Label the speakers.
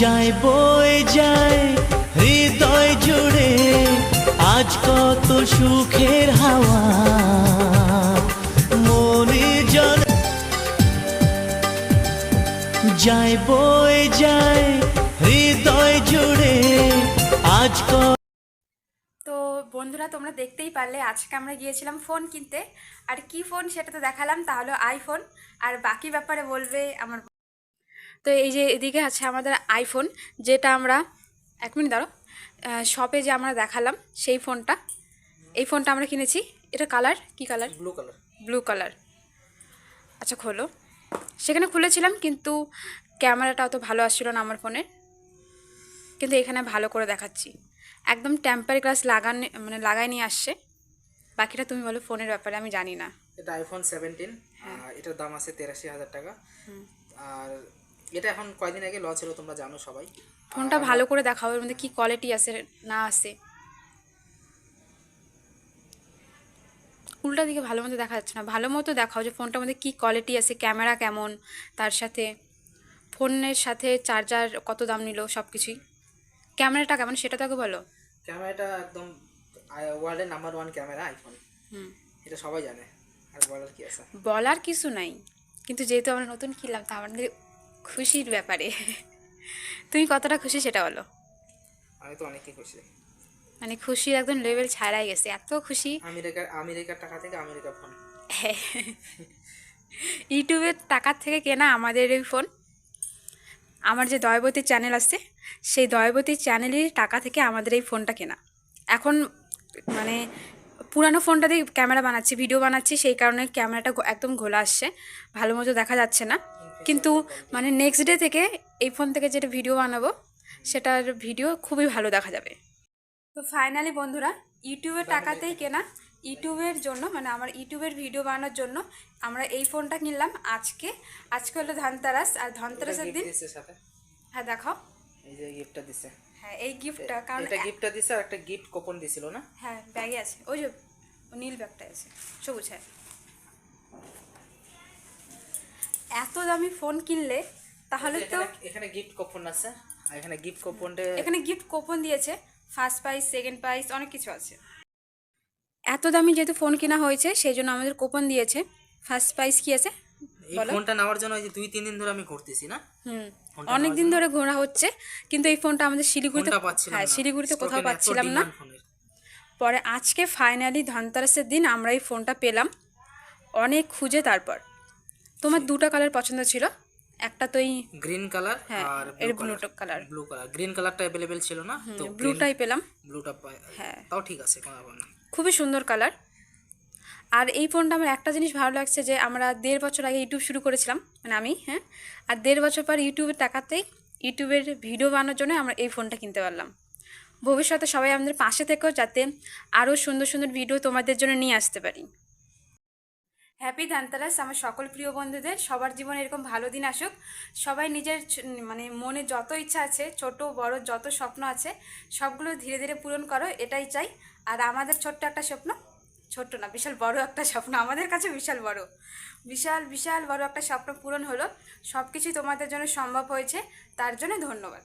Speaker 1: যায় বয়ে যায়, হৃদয় জুড়ে আজ কত সুখের হাওয়া। মনে জন যায় বয়ে যায়, হৃদয় জুড়ে আজ কত
Speaker 2: তো বন্ধুরা, তোমরা দেখতেই পারলে, আজকে আমরা গিয়েছিলাম ফোন কিনতে। আর কি ফোন সেটা তো দেখালাম, তাহলে আইফোন আর বাকি ব্যাপারে বলবে আমার তো এই যে এদিকে আছে আমাদের আইফোন যেটা আমরা এক মিনিট দাঁড়ো শপে যে আমরা দেখালাম সেই ফোনটা এই ফোনটা আমরা কিনেছি। এটা কালার কি colour
Speaker 3: blue colour
Speaker 2: blue colour আচ্ছা খোলো। সেখানে খুলেছিলাম কিন্তু ক্যামেরাটা অত ভালো আসছিল না আমার ফোনের কিন্তু এখানে ভালো করে দেখাচ্ছি। একদম টেম্পার গ্লাস লাগান মানে লাগাই নিয়ে আসছে। বাকিটা তুমি বলো ফোনের ব্যাপারে আমি জানি না।
Speaker 3: এটা আইফোন সেভেন্টিন এটার দাম আছে তেরাশি হাজার টাকা। আর এটা এখন কয়দিন আগে লঞ্চ হলো তোমরা জানো সবাই।
Speaker 2: ফোনটা ভালো করে দেখাও এর মধ্যে কী কোয়ালিটি আছে না আছে। উল্টা দিকে ভালো মতো দেখা যাচ্ছে না। ভালো মতো দেখাও যে ফোনটার মধ্যে কী কোয়ালিটি আছে ক্যামেরা কেমন তার সাথে ফোনের সাথে চার্জার কত দাম নিল সব কিছুই ক্যামেরাটা কেমন সেটা তোকে বলো।
Speaker 3: ক্যামেরাটা একদম ওয়ার্ল্ডের নাম্বার ওয়ান ক্যামেরা আইফোন
Speaker 2: হুম।
Speaker 3: এটা সবাই জানে আর বলার কি আছে?
Speaker 2: বলার কিছু নাই। কিন্তু যেহেতু আমরা নতুন কিনলাম তা আমাদের খুশির ব্যাপারে। তুমি কতটা খুশি সেটা বলো।
Speaker 3: আমি তো অনেকই খুশি।
Speaker 2: মানে খুশির একদম লেভেল ছাড়াই গেছে এত খুশি।
Speaker 3: আমেরিকার আমেরিকার টাকা থেকে আমেরিকা ফোন
Speaker 2: ইউটিউবের টাকার থেকে কেনা আমাদের এই ফোন আমার যে দয়াবতী চ্যানেল আছে সেই দয়াবতী চ্যানেলের টাকা থেকে আমাদের এই ফোনটা কেনা। এখন মানে পুরানো ফোনটা দিয়ে ক্যামেরা বানাচ্ছি ভিডিও বানাচ্ছি সেই কারণে ক্যামেরাটা একদম ঘোলা আসছে। ভালো মতো দেখা যাচ্ছে না। কিন্তু মানে নেক্সট ডে থেকে এই ফোন থেকে যেটা ভিডিও বানাবো সেটার ভিডিও খুবই ভালো দেখা যাবে। তো ফাইনালি বন্ধুরা ইউটিউবের টাকাতেই কেনা। ইউটিউবের জন্য মানে আমার ইউটিউবের ভিডিও বানানোর জন্য আমরা এই ফোনটা কিনলাম আজকে। আজকে হলো ধনতেরাস আর ধনতেরাসের দিন হ্যাঁ দেখাও।
Speaker 3: এই যে গিফটটা দিছে।
Speaker 2: হ্যাঁ এই গিফটটা কারণ
Speaker 3: এটা গিফটটা দিছে আর একটা গিফট কুপন দিছিল না?
Speaker 2: হ্যাঁ ব্যাগে আছে। ওই যে নীল ব্যাগটা আছে। সবুজ হ্যাঁ। এত দামি ফোন কিনলে তাহলে তো
Speaker 3: এখানে- গিফট কুপন আছে। আর এখানে গিফট কুপনটা
Speaker 2: এখানে গিফট কুপন দিয়েছে ফার্স্ট প্রাইজ সেকেন্ড প্রাইজ অনেক কিছু আছে। এত দামি যেহেতু ফোন কেনা হয়েছে সেই জন্য আমাদের কুপন দিয়েছে। ফার্স্ট প্রাইজ কি আছে?
Speaker 3: এই ফোনটা নেওয়ার জন্য যে দুই তিন দিন ধরে আমি ঘুরতেছি না?
Speaker 2: হুম। অনেক দিন ধরে ঘোরা হচ্ছে কিন্তু এই ফোনটা আমাদের শিলিগুড়িতে হ্যাঁ শিলিগুড়িতে কোথাও পাচ্ছিলাম না। পরে আজকে ফাইনালি ধনতেরাসের দিন আমরা এই ফোনটা পেলাম। অনেক খুঁজে তারপর। তোমার দুটো কালার পছন্দ ছিল? একটা তো এই
Speaker 3: গ্রিন কালার
Speaker 2: হ্যাঁ,
Speaker 3: আর
Speaker 2: এর blue colour.
Speaker 3: Blue colour green কালারটা অ্যাভেলেবেল ছিল না তো
Speaker 2: ব্লুটাই পেলাম।
Speaker 3: ব্লুটা
Speaker 2: হ্যাঁ।
Speaker 3: তাও ঠিক আছে কোনো ব্যাপার না।
Speaker 2: খুবই সুন্দর কালার আর এই ফোনটা আমার একটা জিনিস ভালো লাগছে যে আমরা দেড় বছর আগে ইউটিউব শুরু করেছিলাম মানে আমি হ্যাঁ? আর দেড় বছর পর ইউটিউবের টাকাতেই ইউটিউবের ভিডিও বানানোর জন্য আমরা এই ফোনটা কিনতে পারলাম। ভবিষ্যতে সবাই আমাদের পাশে থেকেও যাতে আরও সুন্দর সুন্দর ভিডিও তোমাদের জন্য নিয়ে আসতে পারি। হ্যাপি ধানতেরাস আমার সকল প্রিয় বন্ধুদের। সবার জীবনে এরকম ভালো দিন আসুক। সবাই নিজের মানে মনে যত ইচ্ছা আছে, ছোট, বড় যত স্বপ্ন আছে, সবগুলো ধীরে ধীরে পূরণ করো, এটাই চাই। আর আমাদের ছোট্ট একটা স্বপ্ন, ছোট্ট না, বিশাল বড় একটা স্বপ্ন, আমাদের কাছে বিশাল বড়। বিশাল বিশাল বড় একটা স্বপ্ন পূরণ হলো। সব কিছুই তোমাদের জন্য সম্ভব হয়েছে, তার জন্য ধন্যবাদ।